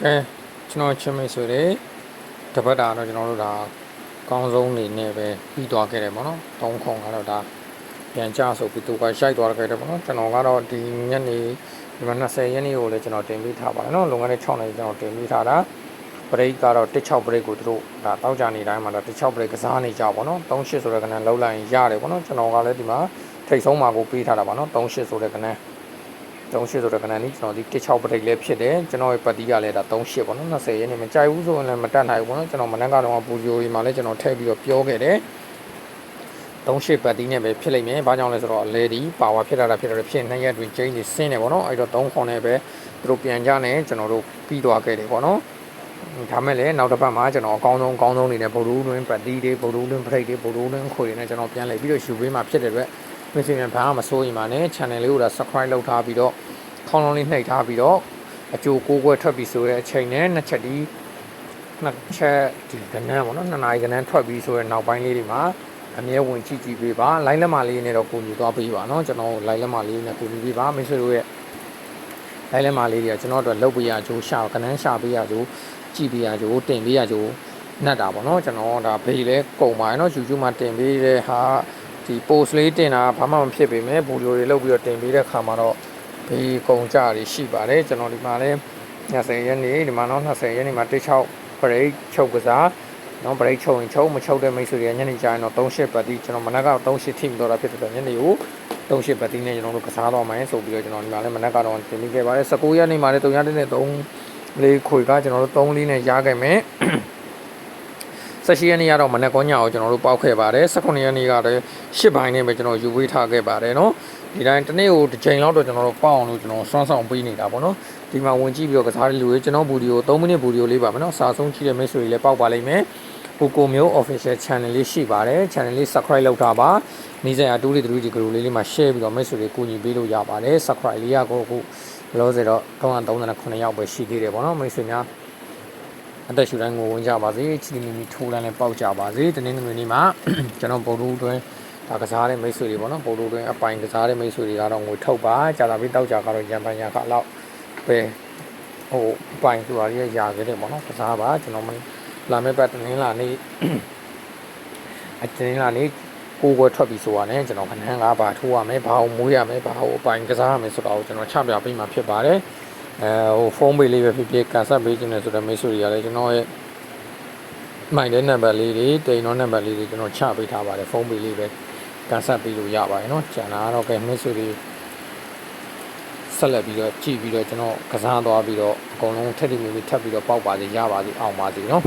ကဲကျွန်တော်ချင်းမိတ်ဆွေတွေတပတ်တာတော့ကျွန်တော်တို့ဒါကောင်းဆုံးနေနဲ့ပဲပြီးသွားခဲ့တယ်ပေါ့နော်။သုံးခုကတော့ဒါပြန်ကြဆိုပြီးသူကရှိုက်သွားခဲ့တယ်ပေါ့နော်။ကျွန်တော်ကတော့ဒီညနေဒီမှာ20ရက်နေ့ကိုလည်းကျွန်တော်တင်ပေးထားပါတယ်နော်။လုံငန်းတဲ့6နှစ်ကျွန်တော်တင်ပေးထားတာဘရိတ်ကတော့16ဘရိတ်ကိုသူတို့ဒါတောက်ကြနေတိုင်းမှာတော့16ဘရိတ်ကစားနေကြပါတော့။38ဆိုတဲ့ကနန်းလောက်လိုက်ရင်ရတယ်ပေါ့နော်။ကျွန်တော်ကလည်းဒီမှာထိတ်ဆုံးမှာကိုပေးထားတာပါနော်။38ဆိုတဲ့ကနန်း 38ဆိုတဲ့ကဏ္ဍនេះကျွန်တော်ဒီ16ပရိတ်လည်းဖြစ်တယ်ကျွန်တော်ရဲ့ပတ်တီးကလည်းဒါ38ပေါ့နော်20ရက်နေမကြိုက်ဘူးဆိုရင်လည်းမတက်နိုင်ဘူးပေါ့နော်ကျွန်တော်မနက်ကတော့ပူဂျိုရီမှာလည်းကျွန်တော်ထည့်ပြီးတော့ပြောခဲ့တယ်38ပတ်တီးနဲ့ပဲဖြစ်လိမ့်မယ်။ဘာကြောင့်လဲဆိုတော့လေဒီပါဝါဖြစ်တာတာဖြစ်တာဖြစ်နှစ်ရက်တွင်ကျင်းနေဆင်းနေပေါ့နော်။အဲ့တော့3ခွန်နဲ့ပဲသူတို့ပြန်ကြနေကျွန်တော်တို့ပြီးသွားခဲ့တယ်ပေါ့နော်။ဒါမဲ့လည်းနောက်တစ်ပတ်မှာကျွန်တော်အကောင်းဆုံးအကောင်းဆုံးနေနဲ့ဗုဒ္ဓဦးတွင်ပတ်တီးတွေဗုဒ္ဓဦးတွင်ပရိတ်တွေဗုဒ္ဓဦးတွင်ခွေတွေနဲ့ကျွန်တော်ပြန်လည်ပြီးတော့ယူပေးမှာဖြစ်တဲ့အတွက် မစ္စင်မြန်ဘာမှမစိုးရင်ပါနဲ့ channel လေးကိုဒါ subscribe လုပ်ထားပြီးတော့ခေါင်းလုံးလေးနှိပ်ထားပြီးတော့အကျိုးကိုးကွယ်ထွက်ပြီးဆိုတဲ့အချိန်နဲ့နှစ်ချက်ဒီနှစ်ချက်ဒီကဏ္ဍပေါ့နော်နှစ်နာရီကဏ္ဍထွက်ပြီးဆိုတဲ့နောက်ပိုင်းလေးတွေမှာအမြဲဝင်ကြည့်ကြည့်ပေးပါ line လက်မလေးနဲ့တော့ကိုညီသွားပေးပါเนาะကျွန်တော် line လက်မလေးနဲ့ကိုညီပေးပါမိတ်ဆွေတို့ရဲ့ line လက်မလေးတွေကကျွန်တော်တို့လုပ်ပေးရကြိုးရှာကဏ္ဍရှာပေးရကြိုးကြည့်ပေးရကြိုးတင်ပေးရကြိုးနှက်တာပေါ့เนาะကျွန်တော်ဒါဘေးလဲကုန်ပါရเนาะ YouTube မှာတင်ပေးတဲ့ဟာ ဒီ post လေးတင်တာဘာမှမဖြစ်ပေမဲ့ဗီဒီယိုတွေလုပ်ပြီးတော့တင်ပေးတဲ့ခါမှာတော့ဘေးကုန်ကြတွေရှိပါတယ်ကျွန်တော်ဒီမှာလဲ20ရက်နေ့ဒီမှာတော့20ရက်နေ့မှာ16 break ချုပ်ကစားနော် break ချုပ်ရင်ချုပ်မချုပ်တဲ့မိတ်ဆွေတွေကညနေကျရင်တော့38ပတ်တိကျွန်တော်မနက်က38ထိမတော့တာဖြစ်တဲ့ညနေကို38ပတ်တိနဲ့ကျွန်တော်တို့ကစားတော့မယ်ဆိုပြီးတော့ကျွန်တော်ဒီမှာလဲမနက်ကတော့တင်ပြီးခဲ့ပါတယ်19ရက်နေ့မှာလဲ3ရက်နဲ့3လေးခွေကကျွန်တော်တို့3လေးနဲ့ရခဲ့မယ် 18ရက်နေ့ကတော့မနက်ကောညအောင်ကျွန်တော်တို့ပောက်ခဲ့ပါတယ်19ရက်နေ့ကလည်း10ပိုင်းနဲ့ပဲကျွန်တော်ယူဝေးထားခဲ့ပါတယ်နော်ဒီတိုင်းတစ်နေ့ကိုတစ်ချိန်လောက်တော့ကျွန်တော်တို့ပေါအောင်လို့ကျွန်တော်စွမ်းဆောင်ပေးနေတာပေါ့နော်ဒီမှာဝင်ကြည့်ပြီးတော့ကစားတဲ့လူတွေကျွန်တော်ဗီဒီယို3မိနစ်ဗီဒီယိုလေးပါမယ်နော်စာဆုံးကြည့်တဲ့မိတ်ဆွေတွေလည်းပေါက်ပါလိမ့်မယ်ဟိုကိုမျိုး official channel လေးရှိပါတယ် channel လေး subscribe လုပ်ထားပါနေ့စဉ်အတူတူတူဒီ group လေးလေးမှာ share ပြီးတော့မိတ်ဆွေတွေကူညီပေးလို့ရပါတယ် subscribe လေးရကိုအခုလောဆယ်တော့339ယောက်ပဲရှိသေးတယ်ပေါ့နော်မိတ်ဆွေများ အသက်ရှူတိုင်းကိုဝင်ကြပါစေချီမီမီထိုးလန်းလည်းပေါက်ကြပါစေတနင်္ဂနွေနေ့မှာကျွန်တော်ပုံတူတွင်ဒါကစားတဲ့မိတ်ဆွေတွေပေါ့နော်ပုံတူတွင်အပိုင်ကစားတဲ့မိတ်ဆွေတွေကတော့ငွေထုတ်ပါကြာတာပြီးတောက်ကြကတော့ရန်ပန်ရခအလောက်ပဲဟိုအပိုင်ဆိုတာကြီးရခဲ့တယ်ပေါ့နော်ကစားပါကျွန်တော်မလာမယ့်ပတ်တနင်္လာနေ့အတနင်္လာနေ့ကိုကိုထွက်ပြီးဆိုရတယ်ကျွန်တော်ခဏန်းကားပါထိုးရမယ်ဘာအောင်မွေးရမယ်ဘာအောင်အပိုင်ကစားရမယ်ဆိုတော့ကျွန်တော်ချပြပေးမှာဖြစ်ပါတယ် အဲဟိုဖုန်းပေးလေးပဲဖြစ်ဖြစ်ကန်ဆက်ပေးခြင်းနဲ့ဆိုတော့မိတ်ဆွေတွေကလည်းကျွန်တော်ရဲ့မိုင်တဲ့နံပါတ်လေးတွေတိန်တော့နံပါတ်လေးတွေကျွန်တော်ချပေးထားပါတယ်ဖုန်းပေးလေးပဲကန်ဆက်ပေးလို့ရပါတယ်နော်ကျန်တာတော့ကဲမိတ်ဆွေတွေဆက်လက်ပြီးတော့ကြည့်ပြီးတော့ကျွန်တော်ကစားသွားပြီးတော့အကုန်လုံးထက်ထမိမိထပ်ပြီးတော့ပေါက်ပါစေရပါစေအောင်ပါစေနော်